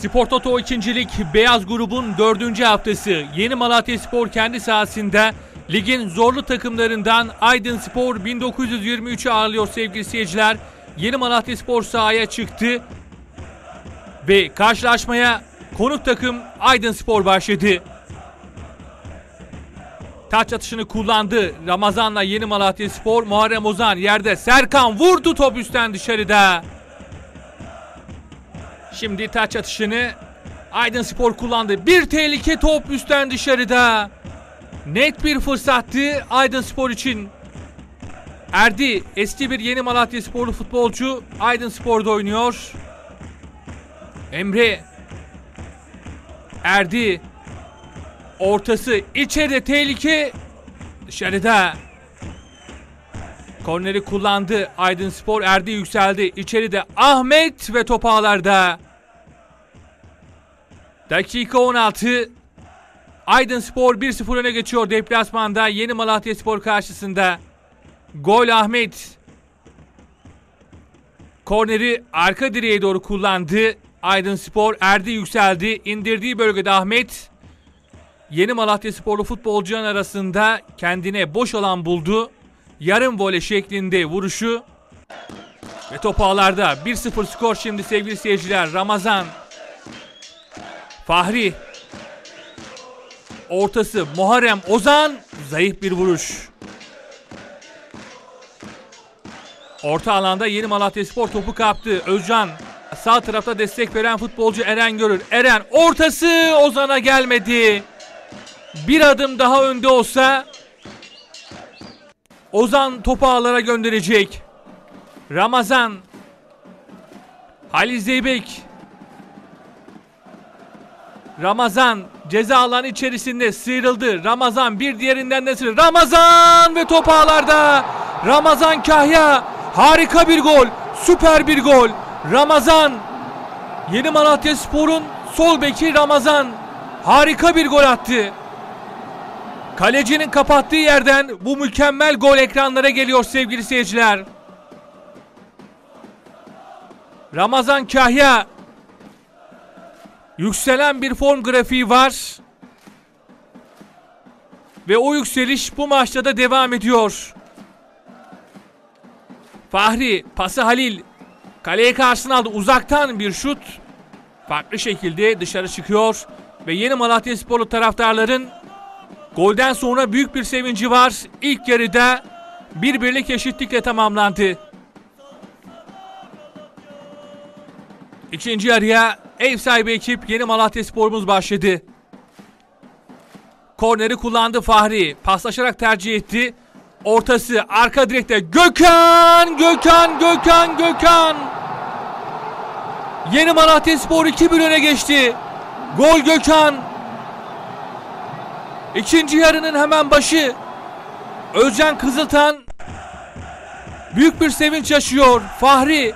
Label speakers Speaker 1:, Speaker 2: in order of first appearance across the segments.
Speaker 1: Spor Toto ikincilik Beyaz grubun dördüncü haftası Yeni Malatya Spor kendi sahasında ligin zorlu takımlarından Aydın Spor 1923'ü ağırlıyor sevgili seyirciler. Yeni Malatya Spor sahaya çıktı ve karşılaşmaya konuk takım Aydın Spor başladı. Taç atışını kullandı. Ramazan'la Yeni Malatya Spor. Muharrem Ozan yerde. Serkan vurdu top üstten dışarıda. Şimdi taç atışını Aydın Spor kullandı. Bir tehlike top üstten dışarıda. Net bir fırsattı Aydın Spor için. Erdi eski bir Yeni Malatya Sporlu futbolcu Aydın Spor'da oynuyor. Emre Erdi ortası içeride tehlike dışarıda. Korneri kullandı. Aydın Spor Erdi yükseldi. İçeride Ahmet ve top ağlarda. Dakika 16. Aydın Spor 1-0 öne geçiyor deplasmanda Yeni Malatya Spor karşısında. Gol Ahmet. Korneri arka direğe doğru kullandı. Aydın Spor Erdi yükseldi. İndirdiği bölgede Ahmet Yeni Malatya Sporlu futbolcuların arasında kendine boş alan buldu. Yarım vole şeklinde vuruşu ve top ağlarda 1-0 skor şimdi sevgili seyirciler. Ramazan Fahri ortası Muharrem Ozan zayıf bir vuruş. Orta alanda Yeni Malatya Spor topu kaptı. Özcan sağ tarafta destek veren futbolcu Eren Görür. Eren ortası Ozan'a gelmedi. Bir adım daha önde olsa Ozan topu ağlara gönderecek. Ramazan Halil Zeybek Ramazan ceza alanı içerisinde sıyrıldı. Ramazan bir diğerinden de sıyrıldı. Ramazan ve top ağlarda. Ramazan Kahya harika bir gol. Süper bir gol. Ramazan Yeni Malatya Spor'un sol beki Ramazan harika bir gol attı. Kalecinin kapattığı yerden bu mükemmel gol ekranlara geliyor sevgili seyirciler. Ramazan Kahya yükselen bir form grafiği var. Ve o yükseliş bu maçta da devam ediyor. Fahri pası Halil kaleye karşısına aldı. Uzaktan bir şut. Farklı şekilde dışarı çıkıyor. Ve yeni Malatya Sporlu taraftarların golden sonra büyük bir sevinci var. İlk yarıda bir birlik eşitlikle tamamlandı. İkinci yarıya ev sahibi ekip Yeni Malatya Spor'umuz başladı. Korneri kullandı Fahri. Paslaşarak tercih etti. Ortası arka direkte Gökhan! Gökhan! Gökhan! Gökhan! Yeni Malatya Spor 2-1 öne geçti. Gol Gökhan. İkinci yarının hemen başı. Özcan Kızıltan büyük bir sevinç yaşıyor. Fahri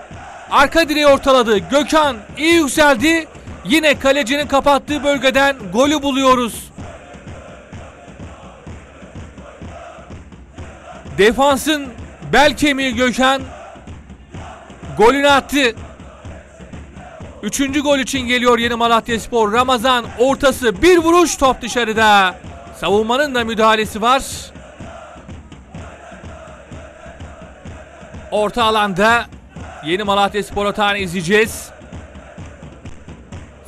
Speaker 1: arka direği ortaladı. Gökhan iyi yükseldi. Yine kalecinin kapattığı bölgeden golü buluyoruz. Defansın bel kemiği Gökhan golünü attı. Üçüncü gol için geliyor yeni Malatya Spor. Ramazan ortası bir vuruş top dışarıda. Savunmanın da müdahalesi var. Orta alanda yeni Malatya Spor atağını izleyeceğiz.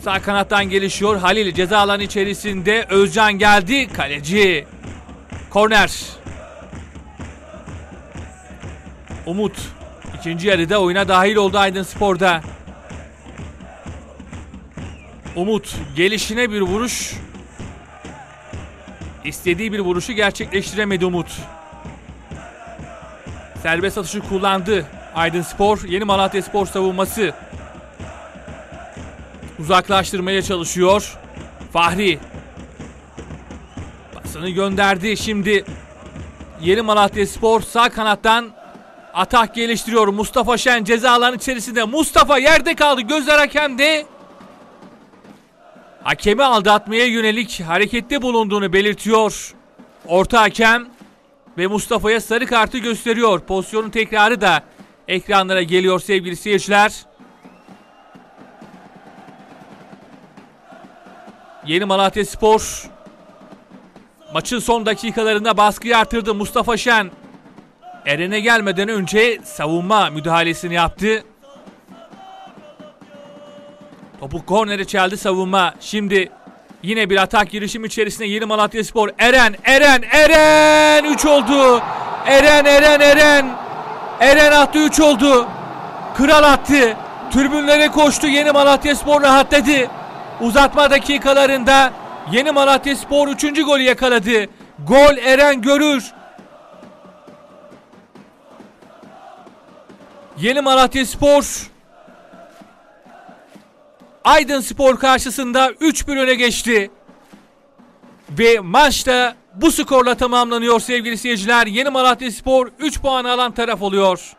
Speaker 1: Sağ kanattan gelişiyor. Halil ceza alanı içerisinde. Özcan geldi. Kaleci. Korner. Umut. ikinci yarıda oyuna dahil oldu Aydın Spor'da. Umut gelişine bir vuruş. İstediği bir vuruşu gerçekleştiremedi Umut. Serbest atışı kullandı. Aydın Spor, Yeni Malatya Spor savunması. Uzaklaştırmaya çalışıyor. Fahri. Pasını gönderdi. Şimdi Yeni Malatya Spor sağ kanattan atak geliştiriyor. Mustafa Şen ceza alanı içerisinde. Mustafa yerde kaldı. Gözler hakemde. Hakemi aldatmaya yönelik harekette bulunduğunu belirtiyor. Orta hakem ve Mustafa'ya sarı kartı gösteriyor. Pozisyonun tekrarı da ekranlara geliyor sevgili seyirciler. Yeni Malatya Spor maçın son dakikalarında baskıyı artırdı Mustafa Şen. Eren'e gelmeden önce savunma müdahalesini yaptı. Topu kornere çeldi savunma. Şimdi yine bir atak girişimi içerisinde Yeni Malatya Spor. Eren, Eren, Eren 3 oldu. Eren, Eren, Eren. Eren attı 3 oldu. Kral attı. Tribünlere koştu. Yeni Malatya Spor rahatladı. Uzatma dakikalarında Yeni Malatya Spor 3. golü yakaladı. Gol Eren Görür. Yeni Malatya Spor Aydın Spor karşısında 3-1 öne geçti. Ve maçta bu skorla tamamlanıyor sevgili seyirciler. Yeni Malatya Spor 3 puan alan taraf oluyor.